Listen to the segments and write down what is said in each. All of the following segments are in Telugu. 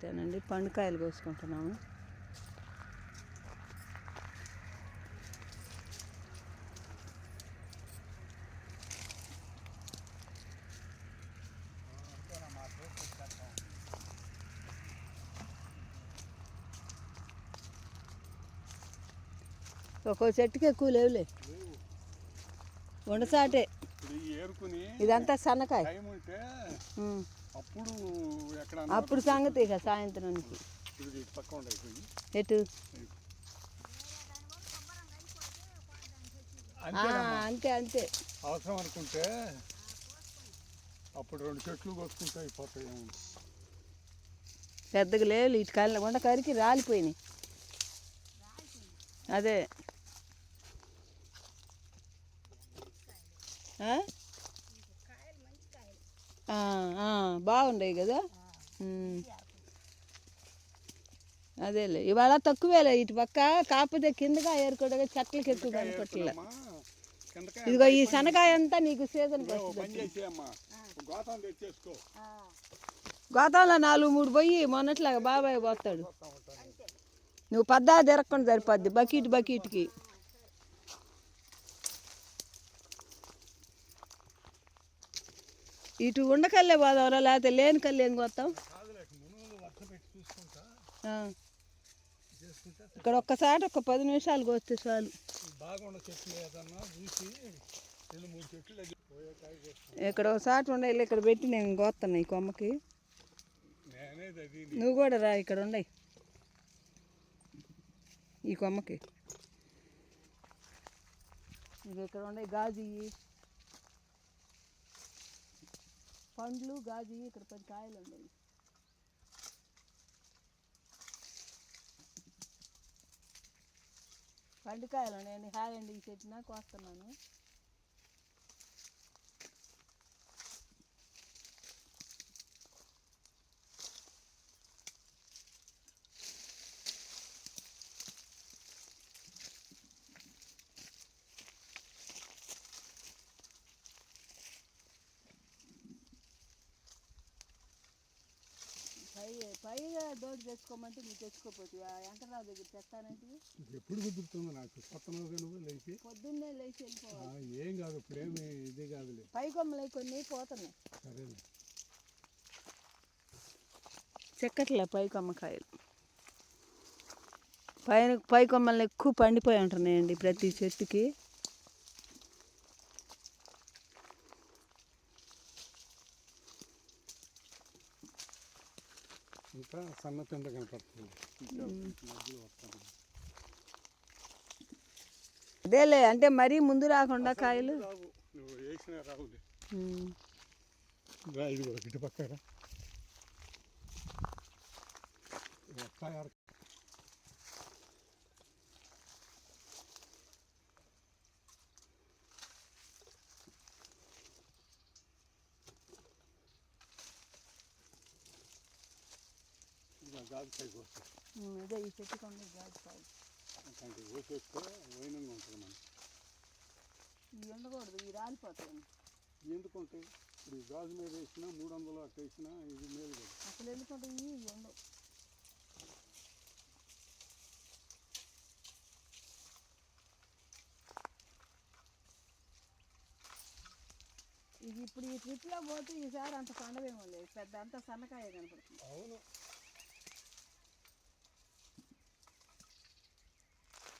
తేనండి పండుకాయలు కోసుకుంటున్నాము. ఒక్కో చెట్టుకి ఎక్కువ లేవులే. ఉండసాటే ఏరుకుని ఇదంతా సన్నకాయ. అప్పుడు ఎక్కడ అప్పుడు సంగతి ఇక సాయంత్రానికి ఎటు? అంతే అంతే అవసరం అనుకుంటే అప్పుడు రెండు చెట్లు కొట్టుకుంటే అయిపోతాయి పెద్దగా లేవు ఇటు కాళ్ళ ఉండ కరికి రాలిపోయినాయి. అదే. ఆ? ఆ, ఆ, బాగుండయి కదా. అదేలే. ఇవాళ తక్కువేలే. ఇటు పక్క కాకపోతే కిందగా ఏరుకోవడం చెట్లకి ఎక్కువ కనపట్లే ఇదిగో ఈ శనకాయ అంతా నీకు తెచ్చేసుకో. గోతాంలో నాలుగు మూడు పోయి మొన్నట్లాగా బాబాయ్ పోతాడు. నువ్వు పద్దా తిరగకుండా సరిపోద్ది. బకెట్ బకెట్కి. ఇటు ఉండకల్లే పోదావరా లేకపోతే లేని కళ్ళు ఏం పోతాం ఇక్కడ ఒక్కసారి ఒక పది నిమిషాలు కోస్తే చాలు. ఇక్కడ ఒకసారి ఉండాలి ఇక్కడ పెట్టి నేను కోస్తాను ఈ కొమ్మకి. నువ్వు కూడా రా ఇక్కడ ఉండయి ఈ కొమ్మకి. ఇక్కడ ఉండే గాజు. పండ్లు గాజు ఇక్కడ పది కాయలు ఉన్నాయి. పండుకాయలు ఉన్నాయండి. హాయ్ అండి ఈ చెట్టున కోస్తున్నాను. పై పైగా డోర్ తెచ్చుకోమంటే మీరు తెచ్చుకోపోతుంది ఆ వెంకటరావు దగ్గర తెస్తానంటే ఎప్పుడు కుదురుతుందో నాకు కొత్తలో నువ్వు లేచి. పొద్దున్నే లేచి వెళ్ళిపోవాలి. ఆ, ఏం కాదు ఇప్పుడేమి ఇది కాదులే. పై కొమ్మలు కొన్ని పోతున్నాయి. సరేలే. చెక్కట్లే పై కొమ్మకాయలు పైన పై కొమ్మలు ఎక్కువ పండిపోయి ఉంటున్నాయండి ప్రతి చెట్టుకి. ఇంకా సన్న కనపడుతుంది. అదేలే అంటే మరీ ముందు రాకుండా కాయలు? ఇటు పక్కన వస్తాయి సైజ్ వస్తుంది ఇదే ఈ చెట్టు కొండ సైజ్ అట్లాంటి కోసేస్తే వైనంగా ఉంటుంది మనం ఇది ఎండకూడదు ఇవి రాలిపోతాయి. ఎందుకుంటాయి ఇప్పుడు ఈ గాజు మీద వేసినా మూడు వందలు అట్ట వేసినా ఇది మేలు కదా అసలు ఎందుకంటే ఇవి ఇవి ఇది ఇప్పుడు ఈ ట్రిప్లో పోతే ఈసారి అంత పండవేమో లేదు పెద్ద అంత సన్నకాయ కనపడుతుంది. అవును.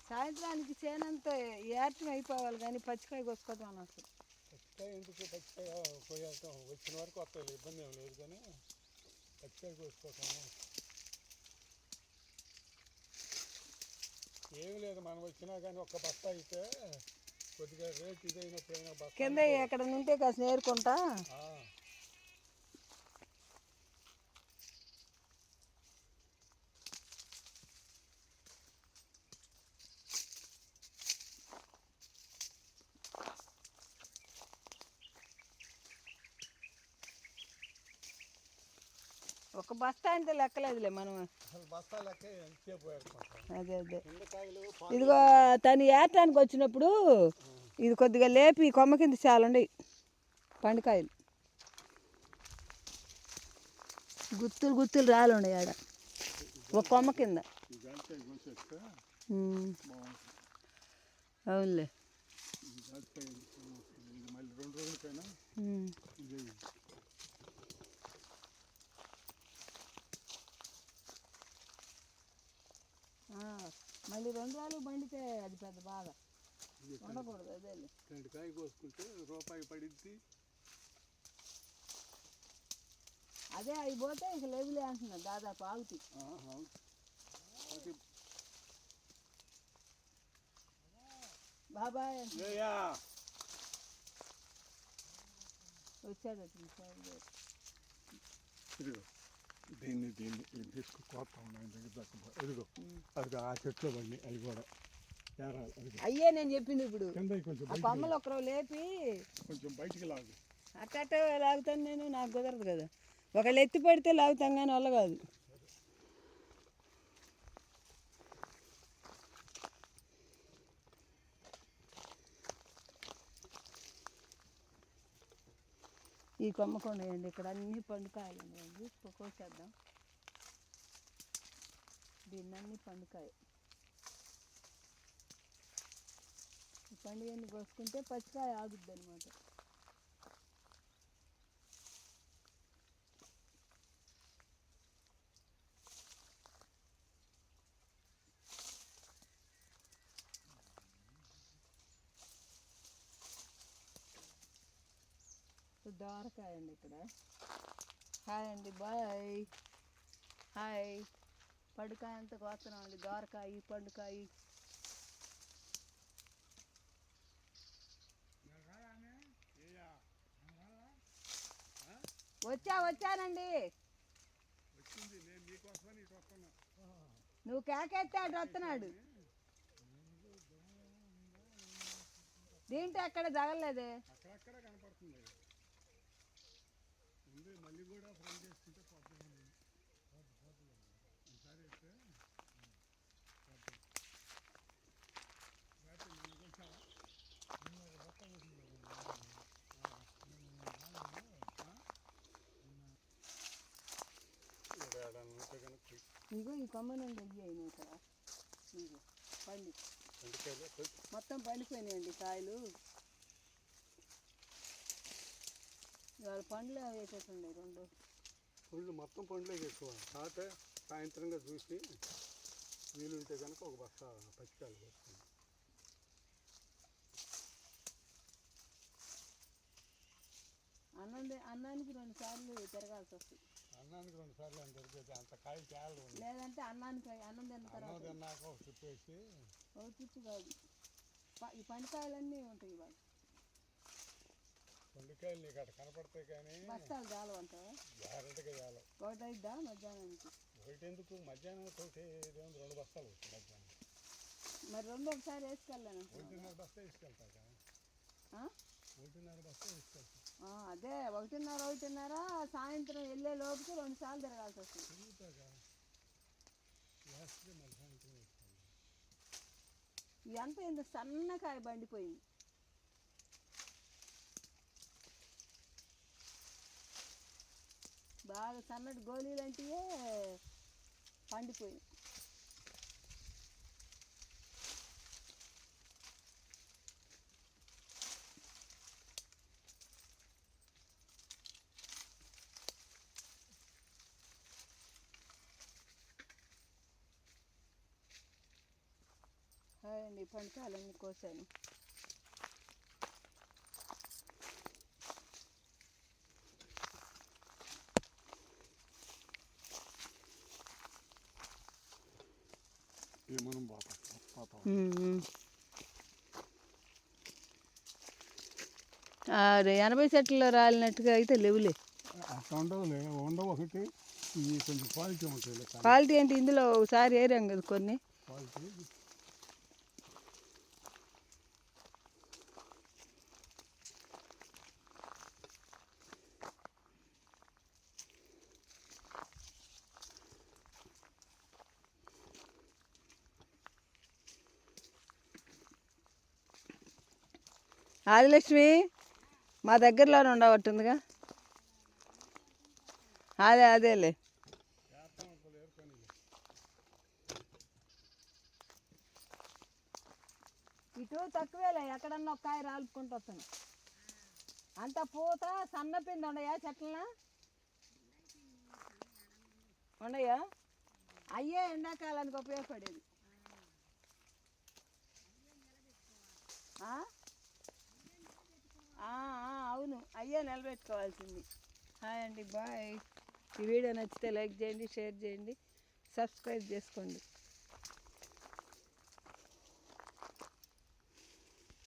సాయంత్రానికి చేనంతా ఏర్టం అయిపోవాలి కానీ పచ్చికాయ అని అసలు. పచ్చికాయ ఎందుకు పచ్చికాయ పోయాక వచ్చిన వరకు వస్తాయి ఇబ్బంది ఏం లేదు కానీ పచ్చికాయ కోసుకోవటం. ఏమి లేదు మనం వచ్చినా కానీ ఒక్క బస్తా అయితే కొద్దిగా రేట్ ఇదైనప్పుడైనా బస్తా కింద ఎక్కడ నుంటే కాస్త నేర్చుకుంటా ఒక బస్తా అంటే లెక్కలేదులే మనం. అదే అదే. ఇదిగో తను ఏటానికి వచ్చినప్పుడు ఇది కొద్దిగా లేపి కొమ్మ కింద చాలండి. పండుకాయలు. గుత్తులు గుత్తులు రాలుండే ఆడ. ఒక కొమ్మ కింద. అవునులే ఈ జాజికాయ ఇది మళ్ళీ రెండు రోజులు బండితే అది పెద్ద బాధ. ఉండకూడదు అదే రెండు కాయ కోసుకుంటే రూపాయి పడిద్ది అదే అవి పోతే ఇక లేదులే అంటున్నా దాదాపు ఆగుతాయి. అది బాబాయ్. వచ్చాడు ఇదిగో. దీన్ని దీన్ని ఇది తీసుకు కోస్తా ఉన్నాయి దగ్గర దాకా ఇదిగో అది ఆ చెట్లు బండి అవి కూడా. ఏరాలి అదిగో. అయ్యే నేను చెప్పింది ఇప్పుడు. కింద కొంచెం ఆ బయటికి కొమ్మలు ఒకరు లేపి కొంచెం బయటికి లాగు. అట్ట లాగుతాను నేను నాకు కుదరదు కదా. ఒకళ్ళు ఎత్తి పడితే లాగుతాం కానీ వల్ల కాదు. ఈ కొమ్మకొండయండి ఇక్కడ అన్ని పండుకాయలు ఉన్నాయండి కోసేద్దాం దీన్ని అన్ని పండుకాయ పండుగని కోసుకుంటే పచ్చికాయ ఆగుద్ది అనమాట దోరకాయ అండి ఇక్కడ. హాయ్ అండి బాయ్. హాయ్. పండుకాయ అంత కోస్తున్నాం అండి దోరకాయ పండుకాయ. వచ్చా వచ్చానండి. నువ్వు కేకెత్తే వస్తున్నాడు. దీంట్లో ఎక్కడ జగలేదే అక్కడక్కడ కనపడుతుంది ఉంది మళ్ళీ కూడా ఫ్రెండ్ చేసుకుంటే పోతుంది ఈసారి అయితే ఇగో ఈ కొమ్మ నుండి అయ్యాయి ఇక్కడ? ఇగో పండి. మొత్తం పండిపోయినాయండి కాయలు. ఇవాళ పండ్లు వేసేస్తుండే రెండు. పండ్లు మొత్తం పండ్లే ఎక్కువ కాకపోతే సాయంత్రంగా చూసి వీలుంటే కనుక ఒక బస్తా పచ్చికాయలు పోస్తుంది అన్నం అన్నానికి రెండు సార్లు తిరగాల్సి వస్తుంది. అన్నానికి రెండు సార్లు అని అంత కాయ ఉంది లేదంటే అన్నానికి అన్నం తిన్న అన్నం తిన్నాక ఒక తిప్పేసి ఒక కాదు. ఈ పండుకాయలన్నీ ఉంటాయి ఇవాళ. నీకు అక్కడ కనపడతాయి కానీ బస్తాలు జాగ్రత్తగా ఒకటి అయిద్దా మధ్యాహ్నానికి? ఒకటి ఎందుకు మధ్యాహ్నం ఒకటి ఇదేముంది రెండు బస్తాలు వస్తాయి మధ్యాహ్నం. మరి రెండు ఒకసారి వేసుకెళ్ళాను ఒకటిన్నర బస్తా తీసుకెళ్తా ఆ? ఒకటిన్నర బస్తా తీసుకెళ్తా ఆ, అదే ఒకటిన్నర ఒకటిన్నర సాయంత్రం వెళ్ళే లోపుకి రెండు సార్లు తిరగాల్సి వస్తుంది. మళ్ళీ సాయంత్రం వేస్తాను. ఇదంతా ఇంత సన్నకాయ బండిపోయింది. బాగా సన్నటి గోళీలు అంటే పండిపోయింది అండి పండుకాయలన్నీ కోసాను. మనం పోతాం పోతాం అదే ఎనభై సెట్లో రాలినట్టుగా అయితే లేవులే. ఉండవులే ఉండవు ఒకటి కొంచెం క్వాలిటీ ఉంటాయి క్వాలిటీ అంటే ఇందులో ఒకసారి ఏరాం కదా కొన్ని. క్వాలిటీ ఆదిలక్ష్మి మా దగ్గరలోనే ఉండబట్టుందిగా. అదే అదేలే. ఇటు తక్కువేలే ఎక్కడన్నా ఒక కాయ రాలుపుకుంటూ వస్తాను. అంత పూత సన్నపింది ఉండయా చెట్లనా? ఉండయా? అయ్యే ఎండాకాలానికి ఉపయోగపడేది. అవును. అయ్యే నిలబెట్టుకోవాల్సింది. హాయ్ అండి బాయ్. ఈ వీడియో నచ్చితే లైక్ చేయండి షేర్ చేయండి. సబ్స్క్రైబ్ చేసుకోండి.